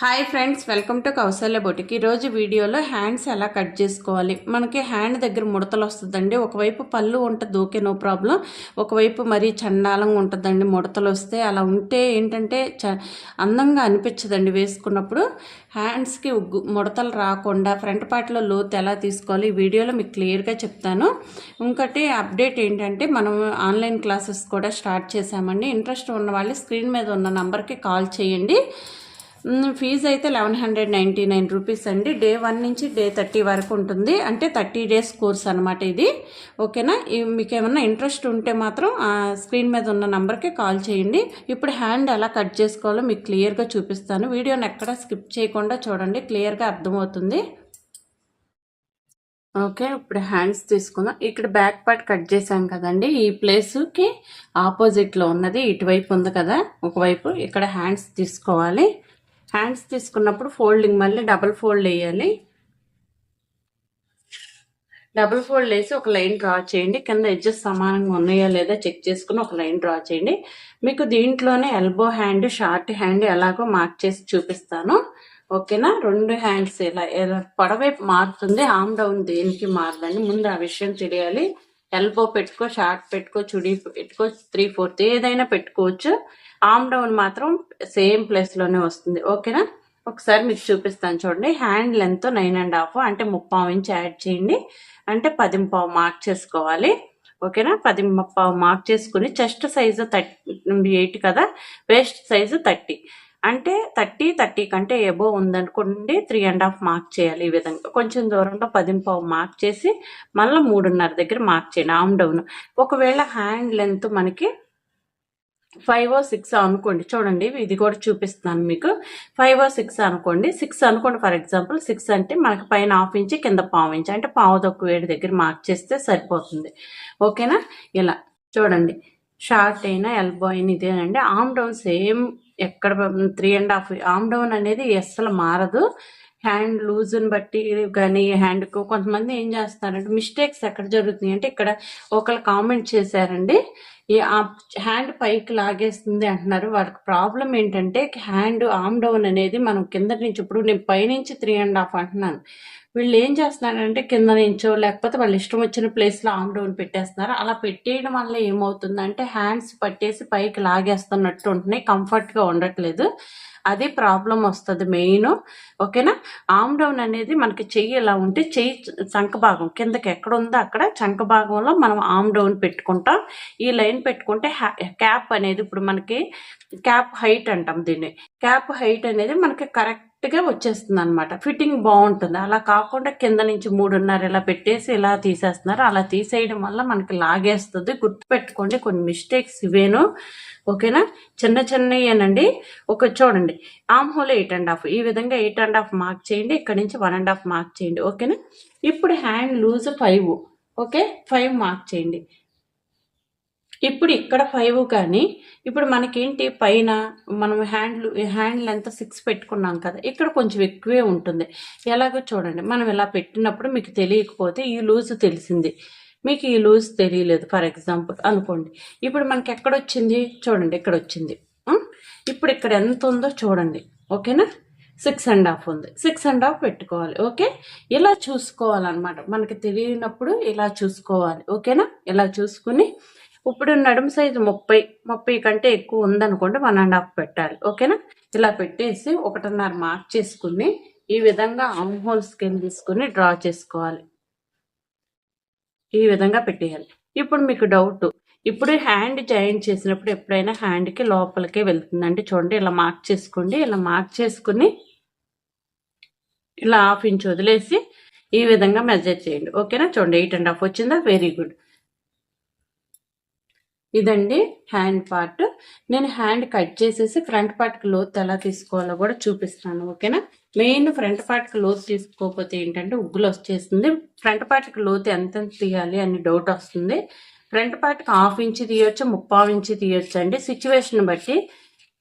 Hi friends welcome to Kausalya బొటికి ఈరోజు వీడియోలో hands ఎలా కట్ చేసుకోవాలి? మనకి హ్యాండ్ దగ్గర ముడతలు వస్తుందండి. ఒకవైపు పళ్ళు ఉంటుంది ఓకే నో ప్రాబ్లం ఒకవైపు మరీ చండాలంగా ఉంటుందండి. ముడతలు వస్తే అలా ఉంటే ఏంటంటే చ అందంగా అనిపించదండి వేసుకున్నప్పుడు. హ్యాండ్స్కి ముడతలు రాకుండా ఫ్రంట్ పార్ట్లో లోతు ఎలా తీసుకోవాలి? ఈ వీడియోలో మీకు క్లియర్గా చెప్తాను. ఇంకోటి అప్డేట్ ఏంటంటే మనం ఆన్లైన్ క్లాసెస్ కూడా స్టార్ట్ చేశామండి. ఇంట్రెస్ట్ ఉన్న వాళ్ళు స్క్రీన్ మీద ఉన్న నంబర్కి కాల్ చేయండి. ఫీజు అయితే eleven hundred ninety nine rupees అండి. డే వన్ నుంచి డే థర్టీ వరకు ఉంటుంది. అంటే థర్టీ డేస్ కోర్స్ అనమాట ఇది. ఓకేనా? మీకు ఏమన్నా ఇంట్రెస్ట్ ఉంటే మాత్రం స్క్రీన్ మీద ఉన్న నెంబర్కి కాల్ చేయండి. ఇప్పుడు హ్యాండ్ ఎలా కట్ చేసుకోవాలో మీకు క్లియర్గా చూపిస్తాను. వీడియోని ఎక్కడ స్కిప్ చేయకుండా చూడండి. క్లియర్గా అర్థమవుతుంది. ఓకే ఇప్పుడు హ్యాండ్స్ తీసుకుందాం. ఇక్కడ బ్యాక్ పార్ట్ కట్ చేసాం కదండి. ఈ ప్లేస్కి ఆపోజిట్లో ఉన్నది ఇటువైపు ఉంది కదా. ఒకవైపు ఇక్కడ హ్యాండ్స్ తీసుకోవాలి. హ్యాండ్స్ తీసుకున్నప్పుడు ఫోల్డింగ్ మళ్ళీ డబుల్ ఫోల్డ్ వేయాలి. డబుల్ ఫోల్డ్ వేసి ఒక లైన్ డ్రా చేయండి. కింద ఎడ్జెస్ సమానంగా ఉన్నాయా లేదా చెక్ చేసుకుని ఒక లైన్ డ్రా చేయండి. మీకు దీంట్లోనే ఎల్బో హ్యాండ్ షార్ట్ హ్యాండ్ ఎలాగో మార్క్ చేసి చూపిస్తాను. ఓకేనా? రెండు హ్యాండ్స్ ఇలా ఎలా పొడవైపు మారుతుంది. ఆమ్ డౌన్ దేనికి మారదండి? ముందు ఆ విషయం తెలియాలి. ఎల్బో పెట్టుకో షార్ట్ పెట్టుకో చుడి పెట్టుకో త్రీ ఫోర్త్ ఏదైనా పెట్టుకోవచ్చు. ఆమ్ డౌన్ మాత్రం సేమ్ ప్లేస్లోనే వస్తుంది. ఓకేనా ఒకసారి మీకు చూపిస్తాను చూడండి. Hand length nine and half అంటే ముప్పావు ఇంచ్ యాడ్ చేయండి. అంటే పది పావు మార్క్ చేసుకోవాలి. ఓకేనా పది పావు మార్క్ చేసుకుని చెస్ట్ సైజు థర్టీ ఎయిట్ కదా? వేస్ట్ సైజు థర్టీ అంటే థర్టీ థర్టీ కంటే ఎబో ఉందనుకోండి త్రీ అండ్ హాఫ్ మార్క్ చేయాలి ఈ విధంగా. కొంచెం దూరంలో పదింపావు మార్క్ చేసి మళ్ళీ మూడున్నర దగ్గర మార్క్ చేయండి ఆమ్ డౌన్ ఒకవేళ హ్యాండ్ లెంత్ మనకి ఫైవ్ ఓ సిక్స్ అనుకోండి చూడండి ఇది కూడా చూపిస్తున్నాను మీకు. ఫైవ్ ఓ సిక్స్ అనుకోండి సిక్స్ అనుకోండి ఫర్ ఎగ్జాంపుల్ సిక్స్ అంటే మనకి పైన హాఫ్ ఇంచ్ కింద పావు ఇంచ్ అంటే పావు తక్కువ వేడి దగ్గర మార్క్ చేస్తే సరిపోతుంది. ఓకేనా ఇలా చూడండి. షార్ట్ అయినా ఎల్బో అయినా ఇదేనండి ఆమ్ డౌన్ సేమ్ ఎక్కడ three and half arm down అనేది అస్సలు మారదు. హ్యాండ్ లూజ్ని బట్టి కానీ హ్యాండ్కు కొంతమంది ఏం చేస్తారంటే మిస్టేక్స్ ఎక్కడ జరుగుతున్నాయి అంటే ఇక్కడ ఒకళ్ళు కామెంట్ చేశారండి. ఈ హ్యాండ్ పైకి లాగేస్తుంది అంటున్నారు. వాళ్ళకి ప్రాబ్లం ఏంటంటే హ్యాండ్ ఆమ్ డౌన్ అనేది మనం కింద నుంచి ఇప్పుడు నేను పైనుంచి త్రీ అండ్ హాఫ్ అంటున్నాను. వీళ్ళు ఏం చేస్తున్నారంటే కింద నుంచో లేకపోతే వాళ్ళు ఇష్టం వచ్చిన ప్లేస్లో ఆమ్ డౌన్ పెట్టేస్తున్నారు. అలా పెట్టేయడం వల్ల ఏమవుతుందంటే హ్యాండ్స్ పట్టేసి పైకి లాగేస్తున్నట్టు ఉంటున్నాయి. కంఫర్ట్గా ఉండట్లేదు. అది ప్రాబ్లం వస్తుంది మెయిన్ ఓకేనా ఆమ్ డౌన్ అనేది మనకి చెయ్యి ఇలా ఉంటే చెయ్యి చంక భాగం కిందకి ఎక్కడ ఉందో అక్కడ చంక భాగంలో మనం ఆమ్ డౌన్ పెట్టుకుంటాం. ఈ లైన్ పెట్టుకుంటే క్యాప్ అనేది ఇప్పుడు మనకి క్యాప్ హైట్ అంటాం దీన్ని. క్యాప్ హైట్ అనేది మనకి కరెక్ట్ గా వచ్చేస్తుంది అనమాట ఫిట్టింగ్ బాగుంటుంది. అలా కాకుండా కింద నుంచి మూడున్నర ఇలా పెట్టేసి ఇలా తీసేస్తున్నారు. అలా తీసేయడం వల్ల మనకి లాగేస్తుంది. గుర్తు పెట్టుకోండి కొన్ని మిస్టేక్స్ ఇవేను. ఓకేనా? చిన్న చిన్నయ్యేనండి ఒక చూడండి arm hole eight and half. ఈ విధంగా ఎయిట్ అండ్ హాఫ్ మార్క్ చేయండి. ఇక్కడ నుంచి వన్ అండ్ హాఫ్ మార్క్ చేయండి. ఓకేనా? ఇప్పుడు hand loose five. Okay? Five mark చేయండి. ఇప్పుడు ఇక్కడ ఫైవ్ కానీ ఇప్పుడు మనకేంటి పైన మనం హ్యాండ్లు హ్యాండ్ లెంత్ సిక్స్ పెట్టుకున్నాం కదా ఇక్కడ కొంచెం ఎక్కువే ఉంటుంది. ఎలాగో చూడండి మనం ఇలా పెట్టినప్పుడు మీకు తెలియకపోతే ఈ లూజ్ తెలిసింది. మీకు ఈ లూజ్ తెలియలేదు ఫర్ ఎగ్జాంపుల్ అనుకోండి. ఇప్పుడు మనకి ఎక్కడ వచ్చింది? చూడండి ఇక్కడ వచ్చింది. ఇప్పుడు ఇక్కడ ఎంత ఉందో చూడండి ఓకేనా సిక్స్ అండ్ హాఫ్ ఉంది. సిక్స్ అండ్ హాఫ్ పెట్టుకోవాలి ఓకే ఇలా చూసుకోవాలన్నమాట. మనకి తెలియనప్పుడు ఇలా చూసుకోవాలి ఓకేనా ఇలా చూసుకుని ఇప్పుడు నడుము సైజు ముప్పై ముప్పై కంటే ఎక్కువ ఉందనుకోండి వన్ అండ్ హాఫ్ పెట్టాలి. ఓకేనా? ఇలా పెట్టేసి ఒకటిన్నర మార్క్ చేసుకుని ఈ విధంగా ఆమ్ హోల్ స్కేల్ తీసుకుని డ్రా చేసుకోవాలి. ఈ విధంగా పెట్టేయాలి. ఇప్పుడు మీకు డౌట్ ఇప్పుడు హ్యాండ్ జాయిన్ చేసినప్పుడు ఎప్పుడైనా హ్యాండ్కి లోపలికే వెళ్తుందండి. చూడండి ఇలా మార్క్ చేసుకోండి. ఇలా మార్క్ చేసుకుని ఇలా హాఫ్ ఇంచ్ వదిలేసి ఈ విధంగా మెజర్ చేయండి. ఓకేనా? చూడండి ఎయిట్ అండ్ హాఫ్ వచ్చిందా? వెరీ గుడ్ ఇదండి హ్యాండ్ పార్ట్. నేను హ్యాండ్ కట్ చేసేసి ఫ్రంట్ పార్ట్కి లోతు ఎలా తీసుకోవాలో కూడా చూపిస్తాను ఓకేనా? మెయిన్ ఫ్రంట్ పార్ట్కి లోతు తీసుకోకపోతే ఏంటంటే ఉగ్గులు వచ్చేస్తుంది. ఫ్రంట్ పార్ట్కి లోతు ఎంత తీయాలి అని డౌట్ వస్తుంది. ఫ్రంట్ పార్ట్కి హాఫ్ ఇంచ్ తీయొచ్చు ముప్పావు ఇంచ్ తీయొచ్చు అండి? సిచ్యువేషన్ బట్టి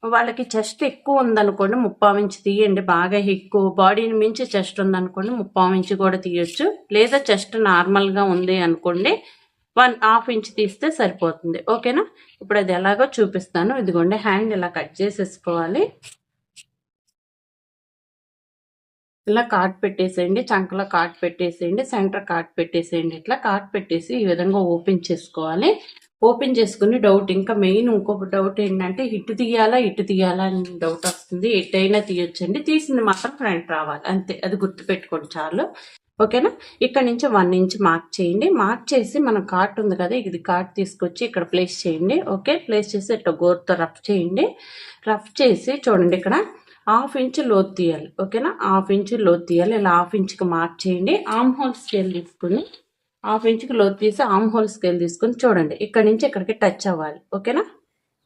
వాళ్ళకి చెస్ట్ ఎక్కువ ఉందనుకోండి ముప్పావు ఇంచ్ తీయండి బాగా ఎక్కువ. బాడీని మించి చెస్ట్ ఉందనుకోండి ముప్పావు ఇంచ్ కూడా తీయొచ్చు. లేదా చెస్ట్ నార్మల్గా ఉంది అనుకోండి వన్ హాఫ్ ఇంచ్ తీస్తే సరిపోతుంది. ఓకేనా? ఇప్పుడు అది ఎలాగో చూపిస్తాను. ఇదిగోండి హ్యాండ్ ఇలా కట్ చేసేసుకోవాలి. ఇలా కాట్ పెట్టేసేయండి చంకలో కార్డ్ పెట్టేసేయండి సెంటర్ కాట్ పెట్టేసేయండి. ఇట్లా కాట్ పెట్టేసి ఈ విధంగా ఓపెన్ చేసుకోవాలి. ఓపెన్ చేసుకుని డౌట్ ఇంకా మెయిన్ ఇంకొక డౌట్ ఏంటంటే ఇటు తీయాలా ఇటు తీయాలా అని డౌట్ వస్తుంది. ఎటైనా తీయొచ్చండి. తీసింది మాత్రం ఫ్రంట్ రావాలి. అంతే. అది గుర్తుపెట్టుకోండి చాలు. ఓకేనా? ఇక్కడ నుంచి వన్ ఇంచ్ మార్క్ చేయండి. మార్క్ చేసి మన కార్ట్ ఉంది కదా ఇది కార్ట్ తీసుకొచ్చి ఇక్కడ ప్లేస్ చేయండి. ఓకే? ప్లేస్ చేసి ఇట్లా గోరుతో రఫ్ చేయండి. రఫ్ చేసి చూడండి ఇక్కడ. హాఫ్ ఇంచ్ లోతు తీయాలి. ఓకేనా? హాఫ్ ఇంచ్ లోతు తీయాలి. ఇలా హాఫ్ ఇంచ్కి మార్క్ చేయండి. ఆమ్ హోల్ స్కేల్ తీసుకుని హాఫ్ ఇంచ్కి లోతు తీసి ఆమ్ హోల్ స్కేల్ తీసుకుని చూడండి. ఇక్కడ నుంచి ఇక్కడికి టచ్ అవ్వాలి. ఓకేనా?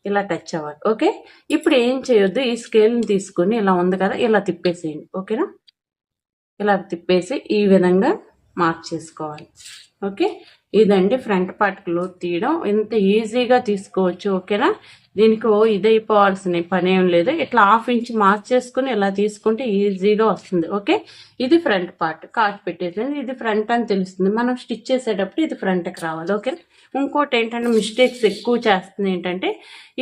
ఇలా టచ్ అవ్వాలి. ఓకే? ఇప్పుడు ఏం చేయొద్దు? ఈ స్కేల్ని తీసుకుని ఇలా ఉంది కదా ఇలా తిప్పేసేయండి. ఓకేనా? ఇలా తిప్పేసి ఈ విధంగా మార్క్ చేసుకోవాలి. ఓకే? ఇదండి ఫ్రంట్ పార్ట్ క్లోత్ తీయడం. ఎంత ఈజీగా తీసుకోవచ్చు ఓకేనా? దీనికి ఓ ఇదైపోవాల్సిన పని ఏం లేదు. ఇట్లా హాఫ్ ఇంచ్ మార్క్ చేసుకుని ఇలా తీసుకుంటే ఈజీగా వస్తుంది ఓకే? ఇది ఫ్రంట్ పార్ట్. కార్ట్ పెట్టేసి ఇది ఫ్రంట్ అని తెలుస్తుంది. మనం స్టిచ్ చేసేటప్పుడు ఇది ఫ్రంట్కి రావాలి ఓకే ఇంకోటి ఏంటంటే మిస్టేక్స్ ఎక్కువ చేస్తుంది ఏంటంటే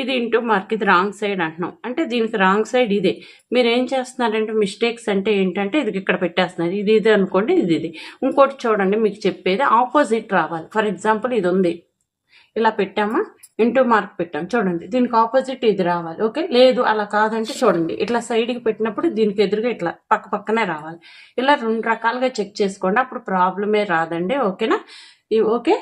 ఇది ఇంటూ మార్క్ ఇది రాంగ్ సైడ్ అంటున్నాం. అంటే దీనికి రాంగ్ సైడ్ ఇదే. మీరు ఏం చేస్తున్నారంటే మిస్టేక్స్ అంటే ఏంటంటే ఇది ఇక్కడ పెట్టేస్తున్నారు. ఇది ఇది అనుకోండి ఇది ఇది. ఇంకోటి చూడండి మీకు చెప్పేది ఆపోజిట్ రావాలి. ఫర్ ఎగ్జాంపుల్ ఇది ఉంది. ఇలా పెట్టామా? ఇంటూ మార్క్ పెట్టాం. చూడండి దీనికి ఆపోజిట్ ఇది రావాలి. ఓకే లేదు అలా కాదంటే చూడండి. ఇట్లా సైడ్కి పెట్టినప్పుడు దీనికి ఎదురుగా ఇట్లా పక్క పక్కనే రావాలి. ఇలా రెండు రకాలుగా చెక్ చేసుకోండి. అప్పుడు ప్రాబ్లమే రాదండి. ఓకేనా ఓకే